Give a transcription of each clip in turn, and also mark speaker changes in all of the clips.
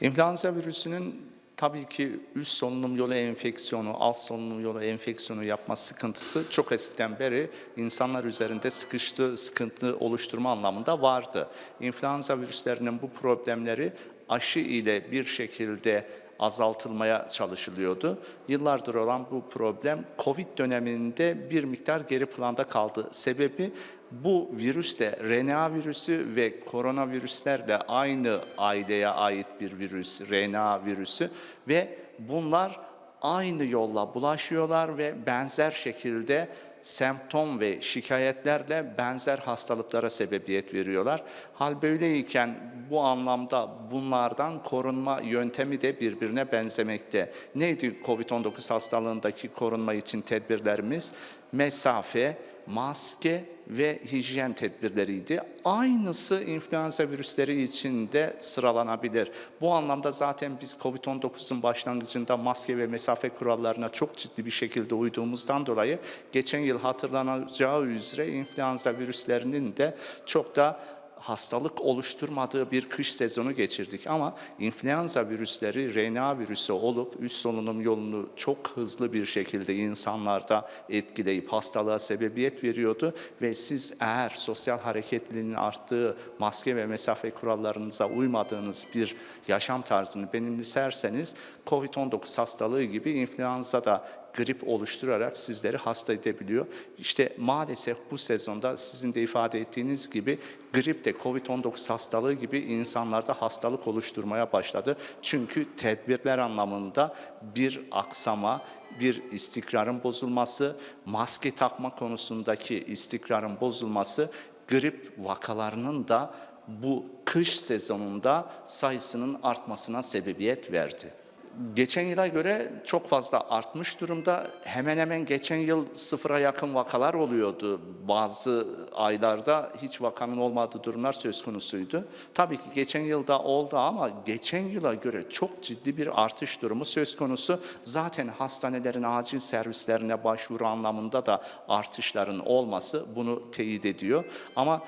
Speaker 1: İnfluenza virüsünün tabii ki üst solunum yolu enfeksiyonu, alt solunum yolu enfeksiyonu yapma sıkıntısı çok eskiden beri insanlar üzerinde sıkıştı, sıkıntı oluşturma anlamında vardı. İnfluenza virüslerinin bu problemleri aşı ile bir şekilde azaltılmaya çalışılıyordu. Yıllardır olan bu problem Covid döneminde bir miktar geri planda kaldı. Sebebi bu virüs de RNA virüsü ve koronavirüslerle aynı aileye ait bir virüs, RNA virüsü ve bunlar aynı yolla bulaşıyorlar ve benzer şekilde semptom ve şikayetlerle benzer hastalıklara sebebiyet veriyorlar. Hal böyleyken bu anlamda bunlardan korunma yöntemi de birbirine benzemekte. Neydi COVID-19 hastalığındaki korunma için tedbirlerimiz? Mesafe, maske ve hijyen tedbirleriydi. Aynısı influenza virüsleri için de sıralanabilir. Bu anlamda zaten biz COVID-19'un başlangıcında maske ve mesafe kurallarına çok ciddi bir şekilde uyduğumuzdan dolayı geçen yıl hatırlanacağı üzere influenza virüslerinin de çok da hastalık oluşturmadığı bir kış sezonu geçirdik. Ama influenza virüsleri RNA virüsü olup üst solunum yolunu çok hızlı bir şekilde insanlarda etkileyip hastalığa sebebiyet veriyordu. Ve siz eğer sosyal hareketliliğinin arttığı maske ve mesafe kurallarınıza uymadığınız bir yaşam tarzını benimserseniz COVID-19 hastalığı gibi influenza da grip oluşturarak sizleri hasta edebiliyor. İşte maalesef bu sezonda sizin de ifade ettiğiniz gibi grip de COVID-19 hastalığı gibi insanlarda hastalık oluşturmaya başladı. Çünkü tedbirler anlamında bir aksama, bir istikrarın bozulması, maske takma konusundaki istikrarın bozulması grip vakalarının da bu kış sezonunda sayısının artmasına sebebiyet verdi geçen yıla göre çok fazla artmış durumda. Hemen hemen geçen yıl sıfıra yakın vakalar oluyordu. Bazı aylarda hiç vakanın olmadığı durumlar söz konusuydu. Tabii ki geçen yılda oldu ama geçen yıla göre çok ciddi bir artış durumu söz konusu. Zaten hastanelerin acil servislerine başvuru anlamında da artışların olması bunu teyit ediyor. Ama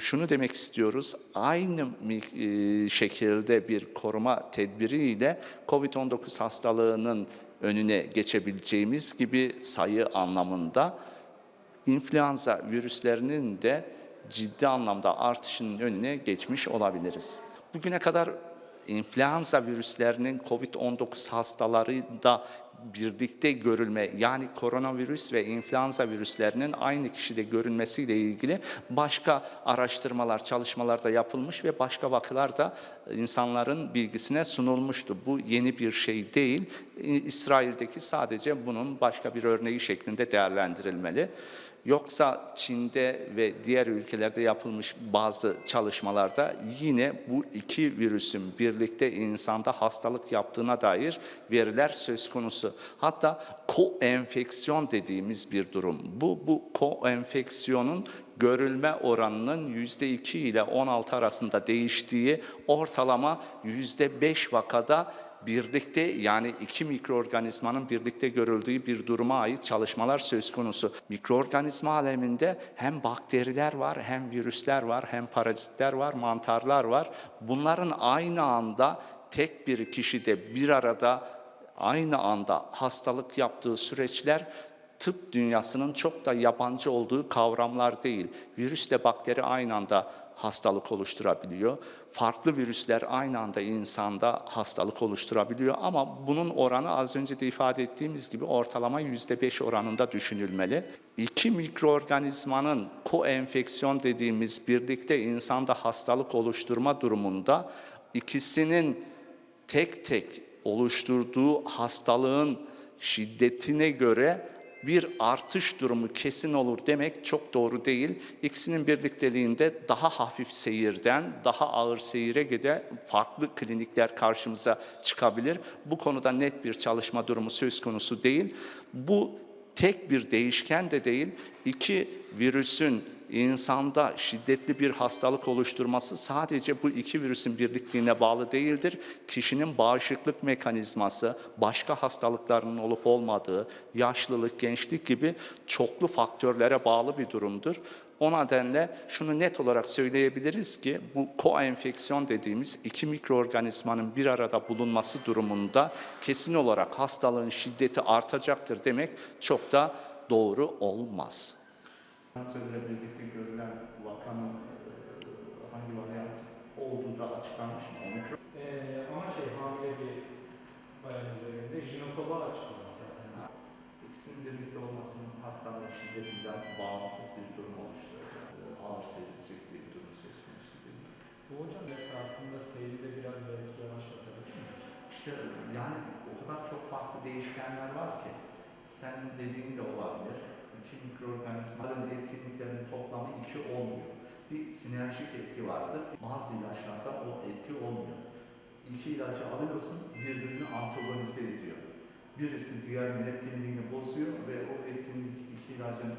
Speaker 1: şunu demek istiyoruz. Aynı e, şekilde bir koruma tedbiriyle COVID-19 hastalığının önüne geçebileceğimiz gibi sayı anlamında influenza virüslerinin de ciddi anlamda artışının önüne geçmiş olabiliriz. Bugüne kadar influenza virüslerinin COVID-19 hastaları da birlikte görülme yani koronavirüs ve influenza virüslerinin aynı kişide görülmesiyle ilgili başka araştırmalar, çalışmalar da yapılmış ve başka vakalar da insanların bilgisine sunulmuştu. Bu yeni bir şey değil. İsrail'deki sadece bunun başka bir örneği şeklinde değerlendirilmeli. Yoksa Çin'de ve diğer ülkelerde yapılmış bazı çalışmalarda yine bu iki virüsün birlikte insanda hastalık yaptığına dair veriler söz konusu. Hatta koenfeksiyon dediğimiz bir durum. Bu bu koenfeksiyonun görülme oranının %2 ile 16 arasında değiştiği ortalama %5 vakada birlikte yani iki mikroorganizmanın birlikte görüldüğü bir duruma ait çalışmalar söz konusu. Mikroorganizma aleminde hem bakteriler var, hem virüsler var, hem parazitler var, mantarlar var. Bunların aynı anda tek bir kişide bir arada aynı anda hastalık yaptığı süreçler tıp dünyasının çok da yabancı olduğu kavramlar değil. Virüsle bakteri aynı anda hastalık oluşturabiliyor. Farklı virüsler aynı anda insanda hastalık oluşturabiliyor ama bunun oranı az önce de ifade ettiğimiz gibi ortalama yüzde beş oranında düşünülmeli. İki mikroorganizmanın koenfeksiyon dediğimiz birlikte insanda hastalık oluşturma durumunda ikisinin tek tek oluşturduğu hastalığın şiddetine göre bir artış durumu kesin olur demek çok doğru değil. İkisinin birlikteliğinde daha hafif seyirden daha ağır seyire göre farklı klinikler karşımıza çıkabilir. Bu konuda net bir çalışma durumu söz konusu değil. Bu tek bir değişken de değil. İki virüsün insanda şiddetli bir hastalık oluşturması sadece bu iki virüsün birlikliğine bağlı değildir. Kişinin bağışıklık mekanizması, başka hastalıklarının olup olmadığı, yaşlılık, gençlik gibi çoklu faktörlere bağlı bir durumdur. O nedenle şunu net olarak söyleyebiliriz ki bu koenfeksiyon dediğimiz iki mikroorganizmanın bir arada bulunması durumunda kesin olarak hastalığın şiddeti artacaktır demek çok da doğru olmaz. Kansörle birlikte görülen vakanın hangi varyant olduğu da açıklanmış mı? Omikron.
Speaker 2: Ee, ama şey hamile bir bayan üzerinde jinekoloğa açıklamış zaten.
Speaker 1: İkisinin birlikte olmasının hastalığın şiddetinden bağımsız bir durum oluşturacak. Ağır sevilecek bir durum söz konusu değil.
Speaker 2: Bu hocam esasında seyri de biraz belki yavaşlatabilir mi?
Speaker 1: İşte yani o kadar çok farklı değişkenler var ki sen dediğin de olabilir. İki mikroorganizmaların etkinliklerinin toplamı iki olmuyor. Bir sinerjik etki vardır. Bazı ilaçlarda o etki olmuyor. İki ilacı alıyorsun birbirini antagonize ediyor. Birisi diğerinin etkinliğini bozuyor ve o etkinlik iki ilacın